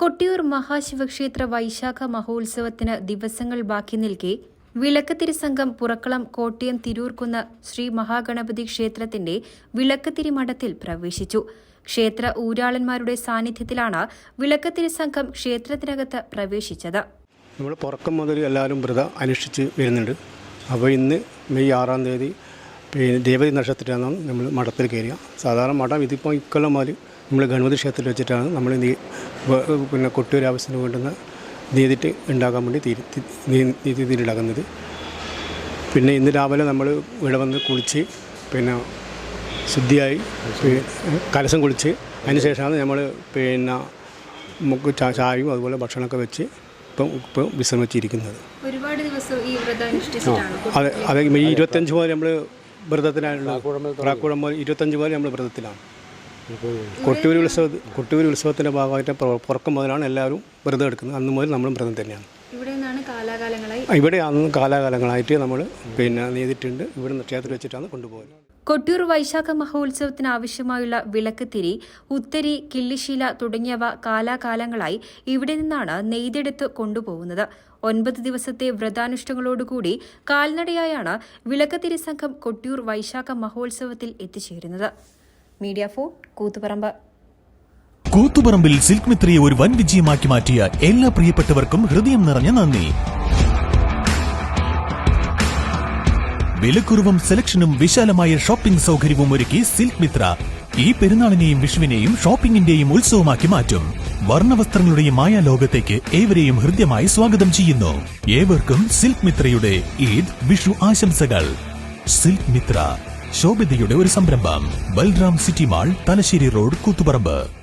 കൊട്ടിയൂർ മഹാശിവക്ഷേത്ര വൈശാഖ മഹോത്സവത്തിന് ദിവസങ്ങൾ ബാക്കി നിൽക്കെ വിളക്കത്തിരി സംഘം പുറക്കളം കോട്ടയം തിരൂർക്കുന്ന ശ്രീ മഹാഗണപതി ക്ഷേത്രത്തിന്റെ വിളക്കത്തിരി മഠത്തിൽ പ്രവേശിച്ചു. ക്ഷേത്ര ഊരാളന്മാരുടെ സാന്നിധ്യത്തിലാണ് വിളക്കത്തിരി സംഘം ക്ഷേത്രത്തിനകത്ത് പ്രവേശിച്ചത്. നമ്മൾ പുറക്കം മുതൽ എല്ലാവരും വ്രതം അനുഷ്ഠിച്ച് വരുന്നുണ്ട്. അപ്പോൾ ഇന്ന് മെയ് ആറാം തീയതി പിന്നെ ദേവതി നക്ഷത്രത്തിലാണ് നമ്മൾ മഠത്തിൽ കയറുക. സാധാരണ മഠം ഇതിപ്പോൾ ഇക്കൊല്ലം മുതൽ നമ്മൾ ഗണപതി ക്ഷേത്രത്തിൽ വെച്ചിട്ടാണ് നമ്മൾ നീ പിന്നെ കൊട്ടൂർ ആവശ്യത്തിന് വേണ്ടുന്ന നീതിട്ട് ഉണ്ടാക്കാൻ വേണ്ടി തീരു നീതി തീരുണ്ടാക്കുന്നത് പിന്നെ ഇന്ന് രാവിലെ നമ്മൾ ഇവിടെ വന്ന് കുളിച്ച് പിന്നെ ശുദ്ധിയായി കലശം കുളിച്ച് അതിന് ശേഷമാണ് നമ്മൾ പിന്നെ നമുക്ക് ചായയും അതുപോലെ ഭക്ഷണമൊക്കെ വെച്ച് ഇപ്പം ഇപ്പം വിശ്രമിച്ചിരിക്കുന്നത്. ഒരുപാട് ദിവസം ഈ വ്രതം അതെ അതെ ഈ ഇരുപത്തഞ്ച് മുതൽ നമ്മൾ വ്രതത്തിനാണ് പ്രാക്കുളം മുതൽ ഇരുപത്തഞ്ച് മുതൽ നമ്മൾ വ്രതത്തിലാണ്. കൊട്ടിയൂരി ഉത്സവ കൊട്ടിയൂരി ഉത്സവത്തിന്റെ ഭാഗമായിട്ട് പുറ- പുറക്കം മുതലാണ് എല്ലാവരും വ്രതം എടുക്കുന്നത്. അന്ന് മുതൽ നമ്മളും വ്രതം തന്നെയാണ്. ഇവിടെ നിന്നാണ് കാലാകാലങ്ങളായി? ഇവിടെ അന്ന് കാലാകാലങ്ങളായിട്ട് നമ്മൾ പിന്നെ നീതിട്ടുണ്ട് ഇവിടെ ക്ഷേത്രത്തിൽ വെച്ചിട്ടാണ് കൊണ്ടുപോകുന്നത് കൊട്ടിയൂർ വൈശാഖ മഹോത്സവത്തിന് ആവശ്യമായുള്ള വിളക്കുതിരി ഉത്തരി കിള്ളിശീല തുടങ്ങിയവ കാലാകാലങ്ങളായി ഇവിടെ നിന്നാണ് നെയ്തെടുത്ത് കൊണ്ടുപോകുന്നത്. ഒൻപത് ദിവസത്തെ വ്രതാനുഷ്ഠങ്ങളോടുകൂടി കാൽനടയായാണ് വിളക്കുതിരി സംഘം കൊട്ടിയൂർ വൈശാഖ മഹോത്സവത്തിൽ എത്തിച്ചേരുന്നത്. Media for Koothuparamba. കൂത്തുപറമ്പിൽ സിൽക്ക് മിത്രയെ ഒരു വൻ വിജയമാക്കി മാറ്റിയ എല്ലാ പ്രിയപ്പെട്ടവർക്കും ഹൃദയം നിറഞ്ഞ നന്ദി. വിലക്കുറവും സെലക്ഷനും വിശാലമായ ഷോപ്പിംഗ് സൗകര്യവും ഒരുക്കി സിൽക്ക് മിത്ര. ഈ പെരുന്നാളിനെയും വിഷുവിനെയും ഷോപ്പിംഗിന്റെയും ഉത്സവമാക്കി മാറ്റും. വർണവസ്ത്രങ്ങളുടെയും മായ ലോകത്തേക്ക് ഏവരെയും ഹൃദ്യമായി സ്വാഗതം ചെയ്യുന്നു. ഏവർക്കും സിൽക്ക് മിത്രയുടെ ഈദ് വിഷു ആശംസകൾ. സിൽക്ക് മിത്ര ശോഭിതയുടെ ഒരു സംരംഭം. Balram city mall Thalassery road Koothuparamba.